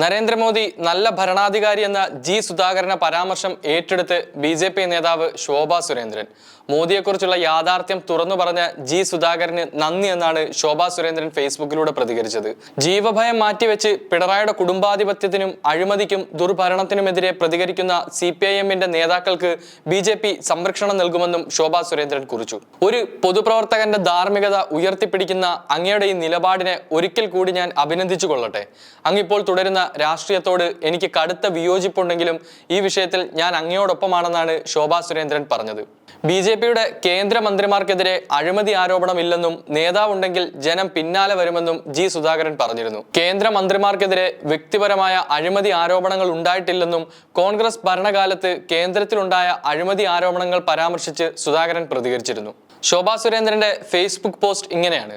നരേന്ദ്രമോദി നല്ല ഭരണാധികാരി എന്ന ജി സുധാകരന്റെ പരാമർശം ഏറ്റെടുത്ത് ബി ജെ പി നേതാവ് ശോഭ സുരേന്ദ്രൻ. മോദിയെക്കുറിച്ചുള്ള യാഥാർത്ഥ്യം തുറന്നു പറഞ്ഞ ജി സുധാകരന് നന്ദി എന്നാണ് ശോഭാ സുരേന്ദ്രൻ ഫേസ്ബുക്കിലൂടെ പ്രതികരിച്ചത്. ജീവഭയം മാറ്റിവെച്ച് പിണറായിയുടെ കുടുംബാധിപത്യത്തിനും അഴിമതിക്കും ദുർഭരണത്തിനുമെതിരെ പ്രതികരിക്കുന്ന സി പി ഐ എമ്മിന്റെ നേതാക്കൾക്ക് ബി ജെ പി സംരക്ഷണം നൽകുമെന്നും ശോഭാ സുരേന്ദ്രൻ കുറിച്ചു. ഒരു പൊതുപ്രവർത്തകന്റെ ധാർമ്മികത ഉയർത്തിപ്പിടിക്കുന്ന അങ്ങയുടെ ഈ നിലപാടിനെ ഒരിക്കൽ കൂടി ഞാൻ അഭിനന്ദിച്ചു കൊള്ളട്ടെ അങ്ങിപ്പോൾ തുടരുന്ന രാഷ്ട്രീയത്തോട് എനിക്ക് കടുത്ത വിയോജിപ്പുണ്ടെങ്കിലും ഈ വിഷയത്തിൽ ഞാൻ അങ്ങയോടൊപ്പമാണെന്നാണ് ശോഭാ സുരേന്ദ്രൻ പറഞ്ഞത്. ബി ജെ പിയുടെ കേന്ദ്രമന്ത്രിമാർക്കെതിരെ അഴിമതി ആരോപണമില്ലെന്നും നേതാവുണ്ടെങ്കിൽ ജനം പിന്നാലെ വരുമെന്നും ജി സുധാകരൻ പറഞ്ഞിരുന്നു. കേന്ദ്രമന്ത്രിമാർക്കെതിരെ വ്യക്തിപരമായ അഴിമതി ആരോപണങ്ങൾ ഉണ്ടായിട്ടില്ലെന്നും കോൺഗ്രസ് ഭരണകാലത്ത് കേന്ദ്രത്തിലുണ്ടായ അഴിമതി ആരോപണങ്ങൾ പരാമർശിച്ച് സുധാകരൻ പ്രതികരിച്ചിരുന്നു. ശോഭാ സുരേന്ദ്രന്റെ ഫേസ്ബുക്ക് പോസ്റ്റ് ഇങ്ങനെയാണ്.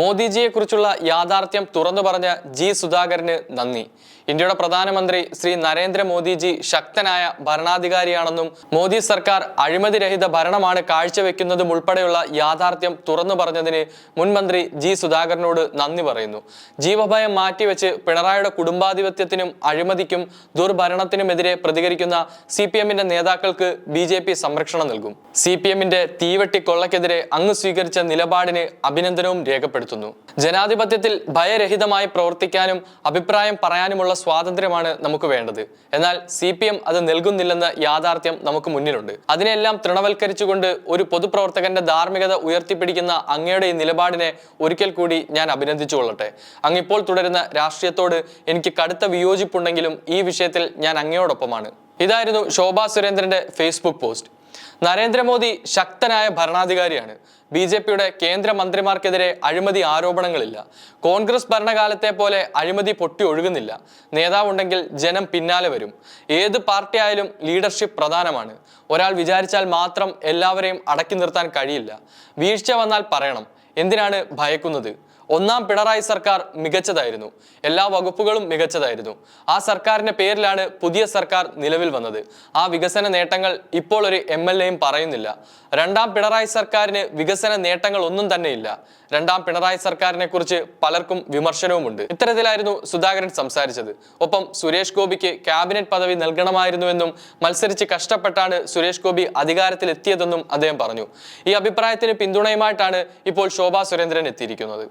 മോദിജിയെക്കുറിച്ചുള്ള യാഥാർത്ഥ്യം തുറന്നു പറഞ്ഞ ജി സുധാകരന് നന്ദി. ഇന്ത്യയുടെ പ്രധാനമന്ത്രി ശ്രീ നരേന്ദ്രമോദിജി ശക്തനായ ഭരണാധികാരിയാണെന്നും മോദി സർക്കാർ അഴിമതിരഹിത ഭരണമാണ് കാഴ്ചവെക്കുന്നതും ഉൾപ്പെടെയുള്ള യാഥാർത്ഥ്യം തുറന്നു പറഞ്ഞതിന് മുൻമന്ത്രി ജി സുധാകരനോട് നന്ദി പറയുന്നു. ജീവഭയം മാറ്റിവെച്ച് പിണറായിയുടെ കുടുംബാധിപത്യത്തിനും അഴിമതിക്കും ദുർഭരണത്തിനുമെതിരെ പ്രതികരിക്കുന്ന സി പി എമ്മിന്റെ നേതാക്കൾക്ക് ബി ജെ പി സംരക്ഷണം നൽകും. സി പി എമ്മിന്റെ തീവെട്ടി കൊള്ളക്കെതിരെ അങ്ങ് സ്വീകരിച്ച നിലപാടിന് അഭിനന്ദനവും രേഖപ്പെടുത്തുന്നു. ജനാധിപത്യത്തിൽ ഭയരഹിതമായി പ്രവർത്തിക്കാനും അഭിപ്രായം പറയാനുമുള്ള സ്വാതന്ത്ര്യമാണ് നമുക്ക് വേണ്ടത്. എന്നാൽ സി പി എം അത് നൽകുന്നില്ലെന്ന യാഥാർത്ഥ്യം നമുക്ക് മുന്നിലുണ്ട്. അതിനെല്ലാം തൃണവൽക്കരിച്ചുകൊണ്ട് ഒരു പൊതുപ്രവർത്തകന്റെ ധാർമ്മികത ഉയർത്തിപ്പിടിക്കുന്ന അങ്ങയുടെ ഈ നിലപാടിനെ ഒരിക്കൽ കൂടി ഞാൻ അഭിനന്ദിച്ചു കൊള്ളട്ടെ. അങ്ങിപ്പോൾ തുടരുന്ന രാഷ്ട്രീയത്തോട് എനിക്ക് കടുത്ത വിയോജിപ്പുണ്ടെങ്കിലും ഈ വിഷയത്തിൽ ഞാൻ അങ്ങയോടൊപ്പമാണ്. ഇതായിരുന്നു ശോഭാ സുരേന്ദ്രന്റെ ഫേസ്ബുക്ക് പോസ്റ്റ് നരേന്ദ്രമോദി ശക്തനായ ഭരണാധികാരിയാണ്. ബി ജെ പിയുടെ കേന്ദ്രമന്ത്രിമാർക്കെതിരെ അഴിമതി ആരോപണങ്ങളില്ല. കോൺഗ്രസ് ഭരണകാലത്തെ പോലെ അഴിമതി പൊട്ടി ഒഴുകുന്നില്ല. നേതാവുണ്ടെങ്കിൽ ജനം പിന്നാലെ വരും. ഏത് പാർട്ടി ആയാലും ലീഡർഷിപ്പ് പ്രധാനമാണ്. ഒരാൾ വിചാരിച്ചാൽ മാത്രം എല്ലാവരെയും അടക്കി നിർത്താൻ കഴിയില്ല. വീഴ്ച വന്നാൽ പറയണം. എന്തിനാണ് ഭയക്കുന്നത്? ഒന്നാം പിണറായി സർക്കാർ മികച്ചതായിരുന്നു. എല്ലാ വകുപ്പുകളും മികച്ചതായിരുന്നു. ആ സർക്കാരിന്റെ പേരിലാണ് പുതിയ സർക്കാർ നിലവിൽ വന്നത്. ആ വികസന നേട്ടങ്ങൾ ഇപ്പോൾ ഒരു എം എൽ എയും പറയുന്നില്ല. രണ്ടാം പിണറായി സർക്കാരിന് വികസന നേട്ടങ്ങൾ ഒന്നും തന്നെ ഇല്ല രണ്ടാം പിണറായി സർക്കാരിനെ കുറിച്ച് പലർക്കും വിമർശനവുമുണ്ട്. ഇത്തരത്തിലായിരുന്നു സുധാകരൻ സംസാരിച്ചത്. ഒപ്പം സുരേഷ് ഗോപിക്ക് ക്യാബിനറ്റ് പദവി നൽകണമായിരുന്നുവെന്നും മത്സരിച്ച് കഷ്ടപ്പെട്ടാണ് സുരേഷ് ഗോപി അധികാരത്തിൽ എത്തിയതെന്നും അദ്ദേഹം പറഞ്ഞു. ഈ അഭിപ്രായത്തിന് പിന്തുണയുമായിട്ടാണ് ഇപ്പോൾ ശോഭാ സുരേന്ദ്രൻ എത്തിയിരിക്കുന്നത്.